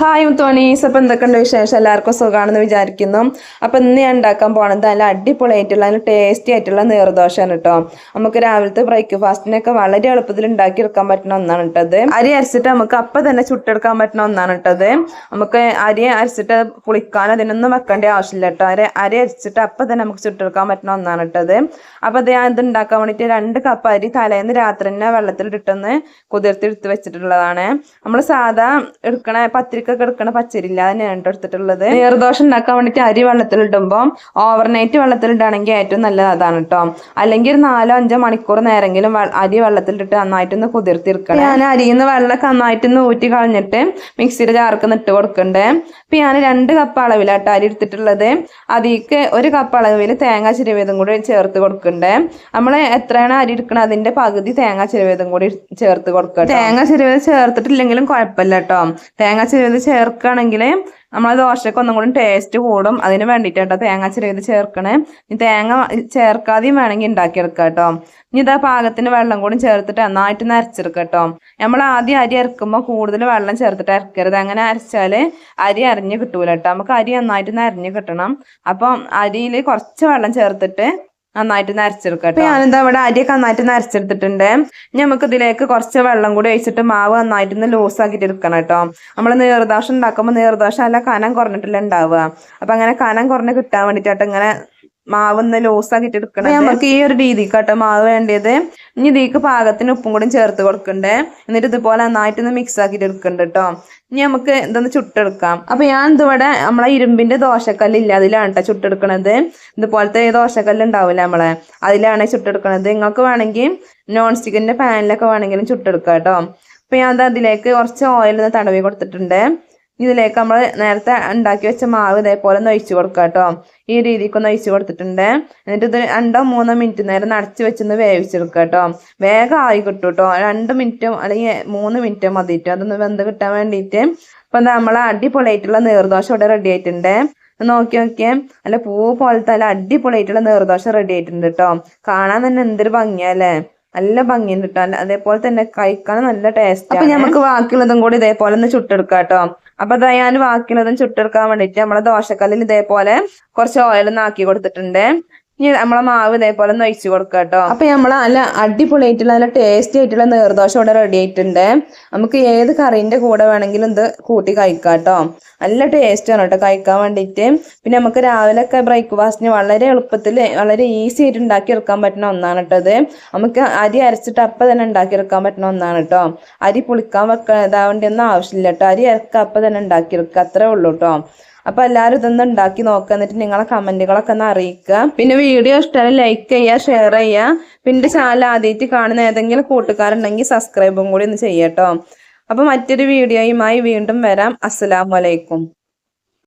Hi മുത്തോണീസ് അപ്പം എന്തൊക്കെയുണ്ട് വിശേഷം? എല്ലാവർക്കും സുഖമാണെന്ന് വിചാരിക്കുന്നു. അപ്പം ഇന്ന് ഞാൻ ഉണ്ടാക്കാൻ പോണത് നല്ല അടിപൊളിയായിട്ടുള്ള നല്ല ടേസ്റ്റി ആയിട്ടുള്ള നീർദോശയാണ് കേട്ടോ നമുക്ക് രാവിലത്തെ ബ്രേക്ക്ഫാസ്റ്റിനൊക്കെ വളരെ എളുപ്പത്തിൽ ഉണ്ടാക്കിയെടുക്കാൻ പറ്റുന്ന ഒന്നാണ് കേട്ടത് അരി അരച്ചിട്ട് നമുക്ക് അപ്പം തന്നെ ചുട്ടെടുക്കാൻ പറ്റുന്ന ഒന്നാണ് കേട്ടത് നമുക്ക് അരി അരച്ചിട്ട് പുളിക്കാൻ അതിനൊന്നും വെക്കേണ്ട ആവശ്യമില്ല കേട്ടോ അരി അരി അരച്ചിട്ട് അപ്പം തന്നെ നമുക്ക് ചുട്ടെടുക്കാൻ പറ്റുന്ന ഒന്നാണ് കേട്ടത് അപ്പം അത് ഞാൻ ഇത് ഉണ്ടാക്കാൻ വേണ്ടിയിട്ട് രണ്ട് കപ്പ് അരി തലേന്ന് രാത്രി തന്നെ വെള്ളത്തിൽ വെള്ളത്തിലിട്ടൊന്ന് കുതിർത്തിയെടുത്ത് വെച്ചിട്ടുള്ളതാണ്. നമ്മൾ സാധാ എടുക്കണ പത്തിരിക്കൊക്കെ എടുക്കണ പച്ചരില്ല തന്നെയാണ് കേട്ടോ എടുത്തിട്ടുള്ളത്. നീർദോഷം ഉണ്ടാക്കാൻ വേണ്ടിയിട്ട് അരി വെള്ളത്തിലിടുമ്പോൾ ഓവർനൈറ്റ് വെള്ളത്തിലിടുകയാണെങ്കിൽ ഏറ്റവും നല്ലത് അതാണ് കേട്ടോ അല്ലെങ്കിൽ ഒരു നാലോ അഞ്ചോ മണിക്കൂർ നേരെങ്കിലും അരി വെള്ളത്തിലിട്ട് നന്നായിട്ടൊന്ന് കുതിർത്തിരിക്കണം. ഞാൻ അരിയിൽ നിന്ന് വെള്ളമൊക്കെ നന്നായിട്ടൊന്ന് ഊറ്റി കളഞ്ഞിട്ട് മിക്സിയുടെ ജാർക്ക് ഇട്ട് കൊടുക്കണ്ടേ? ഇപ്പം ഞാൻ രണ്ട് കപ്പ് അളവിലാട്ടോ അരി എടുത്തിട്ടുള്ളത്. അതിലേക്ക് ഒരു കപ്പ് അളവിൽ തേങ്ങ ചിരവിയതും കൂടി ചേർത്ത് കൊടുക്കണ്ടേ? നമ്മൾ എത്രയാണ് അരി എടുക്കണം അതിന്റെ പകുതി തേങ്ങ ചിരവിയതും കൂടി ചേർത്ത് കൊടുക്കണം തേങ്ങ ചിരവിയത് ചേർത്തിട്ടില്ലെങ്കിലും കുഴപ്പമില്ല കേട്ടോ തേങ്ങ ചിരവിയത് ചേർക്കുകയാണെങ്കിൽ നമ്മളെ ദോശയ്ക്ക് ഒന്നും കൂടി ടേസ്റ്റ് കൂടും. അതിന് വേണ്ടിയിട്ട് കേട്ടോ തേങ്ങ ചിരവിയത് ചേർക്കണേ. ഇനി തേങ്ങ ചേർക്കാതെയും വേണമെങ്കിൽ ഉണ്ടാക്കിയെടുക്കുക കേട്ടോ. ഇനി ഇതാ പാകത്തിന് വെള്ളം കൂടി ചേർത്തിട്ട് നന്നായിട്ട് നരച്ചെടുക്കുക കേട്ടോ നമ്മൾ ആദ്യം അരി അരക്കുമ്പോൾ കൂടുതൽ വെള്ളം ചേർത്തിട്ട് അരക്കരുത്. അങ്ങനെ അരച്ചാൽ അരി അരിഞ്ഞ് കിട്ടൂല കേട്ടോ. നമുക്ക് അരി നന്നായിട്ട് നരഞ്ഞ് കിട്ടണം. അപ്പം അരിയിൽ കുറച്ച് വെള്ളം ചേർത്തിട്ട് നന്നായിട്ട് നരച്ചെടുക്കട്ടെ ഞാനിതാ ഇവിടെ അരിയൊക്കെ നന്നായിട്ട് നരച്ചെടുത്തിട്ടുണ്ട്. ഇനി നമുക്ക് ഇതിലേക്ക് കുറച്ച് വെള്ളം കൂടി ഒഴിച്ചിട്ട് മാവ് നന്നായിട്ട് ഒന്ന് ലൂസ് ആക്കിയിട്ട് എടുക്കണം കേട്ടോ നമ്മൾ നീർദോഷം ഉണ്ടാക്കുമ്പോൾ നീർദോഷം അല്ല കനം കുറഞ്ഞിട്ടില്ല ഉണ്ടാവുക. അപ്പൊ അങ്ങനെ കനം കുറഞ്ഞ് കിട്ടാൻ വേണ്ടിട്ടായിട്ട് ഇങ്ങനെ മാവ് ലോസാക്കി ലൂസ് എടുക്കണം നമുക്ക് ഈ ഒരു രീതിക്ക് കേട്ടോ മാവ് വേണ്ടത്. ഇനി ഇതിക്ക് പാകത്തിന് ഉപ്പും കൂടി ചേർത്ത് കൊടുക്കണ്ടേ. എന്നിട്ട് ഇതുപോലെ നന്നായിട്ട് ഒന്ന് മിക്സ് ആക്കിട്ട് എടുക്കണ്ട കേട്ടോ ഇനി നമുക്ക് ഇതൊന്ന് ചുട്ടെടുക്കാം. അപ്പൊ ഞാൻ ഇതിവിടെ നമ്മളെ ഇരുമ്പിന്റെ ദോശക്കല്ല് ഇല്ല അതിലാണ് കേട്ടോ ചുട്ടെടുക്കണത്. ഇതുപോലത്തെ ദോശക്കല്ല് ഉണ്ടാവില്ല നമ്മളെ? അതിലാണ് ചുട്ടെടുക്കണത്. നിങ്ങൾക്ക് വേണമെങ്കിൽ നോൺ സ്റ്റിക്കിന്റെ പാനിലൊക്കെ വേണമെങ്കിലും ചുട്ടെടുക്കാം കേട്ടോ അപ്പൊ ഞാൻ അതിലേക്ക് കുറച്ച് ഓയിൽ ഒന്ന് തടവി കൊടുത്തിട്ടുണ്ട്. ഇതിലേക്ക് നമ്മൾ നേരത്തെ ഉണ്ടാക്കി വെച്ച മാവ് ഇതേപോലെ ഒന്ന് ഒഴിച്ചു കൊടുക്കുക കേട്ടോ ഈ രീതിക്ക് ഒന്ന് ഒഴിച്ചു കൊടുത്തിട്ടുണ്ട്. എന്നിട്ട് ഇത് രണ്ടോ മൂന്നോ മിനിറ്റ് നേരം നടച്ചു വെച്ചൊന്ന് വേവിച്ചെടുക്കുക കേട്ടോ വേഗം ആയി കിട്ടും കേട്ടോ രണ്ട് മിനിറ്റോ അല്ലെങ്കിൽ മൂന്ന് മിനിറ്റോ മതിയിട്ടോ അതൊന്ന് വെന്ത് കിട്ടാൻ വേണ്ടിയിട്ട്. ഇപ്പൊ നമ്മൾ അടിപൊളിയായിട്ടുള്ള നീർദോശ ഇവിടെ റെഡി ആയിട്ടുണ്ട്. നോക്കി നോക്കിയേ. അല്ല പൂ പോലത്തെ നല്ല അടിപൊളിയായിട്ടുള്ള നീർദോശ റെഡി ആയിട്ടുണ്ട് കേട്ടോ കാണാൻ തന്നെ എന്തൊരു ഭംഗിയല്ലേ നല്ല ഭംഗിയുണ്ട് കേട്ടോ അതേപോലെ തന്നെ കഴിക്കാൻ നല്ല ടേസ്റ്റ് അപ്പൊ നമുക്ക് ബാക്കിയുള്ളതും കൂടി ഇതേപോലെ ഒന്ന് ചുട്ടെടുക്കാം കേട്ടോ അപ്പൊ അതാ ഞാൻ ബാക്കിയുള്ളതും ചുട്ടെടുക്കാൻ വേണ്ടിട്ട് നമ്മളെ ദോശക്കല്ലിൽ ഇതേപോലെ കുറച്ച് ഓയിൽ ഒന്ന് ആക്കി കൊടുത്തിട്ടുണ്ട്. ഇനി നമ്മളെ മാവ് ഇതേപോലെ ഒന്ന് ഒഴിച്ചു കൊടുക്കുക കേട്ടോ. അപ്പൊ നമ്മളെ നല്ല അടിപൊളിയായിട്ടുള്ള നല്ല ടേസ്റ്റി ആയിട്ടുള്ള നീർദോശ ഇവിടെ റെഡി ആയിട്ടുണ്ട്. നമുക്ക് ഏത് കറിന്റെ കൂടെ വേണമെങ്കിലും ഇത് കൂട്ടി കഴിക്കാം കേട്ടോ. നല്ല ടേസ്റ്റ് ആണ് കേട്ടോ കഴിക്കാൻ വേണ്ടിയിട്ട്. പിന്നെ നമുക്ക് രാവിലെ ഒക്കെ ബ്രേക്ക്ഫാസ്റ്റിന് വളരെ എളുപ്പത്തിൽ വളരെ ഈസി ആയിട്ട് ഉണ്ടാക്കിയെടുക്കാൻ പറ്റുന്ന ഒന്നാണ് കേട്ടോ ഇത്. നമുക്ക് അരി അരച്ചിട്ട് അപ്പം തന്നെ ഉണ്ടാക്കിയെടുക്കാൻ പറ്റുന്ന ഒന്നാണ് കേട്ടോ. അരി പുളിക്കാൻ വെക്കാൻ ഒന്നും ആവശ്യമില്ല കേട്ടോ. അരി അരക്കുക അപ്പം തന്നെ ഉണ്ടാക്കിയെടുക്കുക അത്രേ ഉള്ളൂ കേട്ടോ. അപ്പൊ എല്ലാവരും ഇതൊന്ന് ഉണ്ടാക്കി നോക്കുക എന്നിട്ട് നിങ്ങളെ കമന്റുകളൊക്കെ ഒന്ന് അറിയിക്കുക. പിന്നെ വീഡിയോ ഇഷ്ടമായി ലൈക്ക് ചെയ്യുക ഷെയർ ചെയ്യുക. പിന്നെ ചാനൽ ആദ്യമായിട്ട് കാണുന്ന ഏതെങ്കിലും കൂട്ടുകാരുണ്ടെങ്കിൽ സബ്സ്ക്രൈബും കൂടി ഒന്ന് ചെയ്യട്ടോ. അപ്പൊ മറ്റൊരു വീഡിയോയുമായി വീണ്ടും വരാം. അസ്സലാമു അലൈക്കും.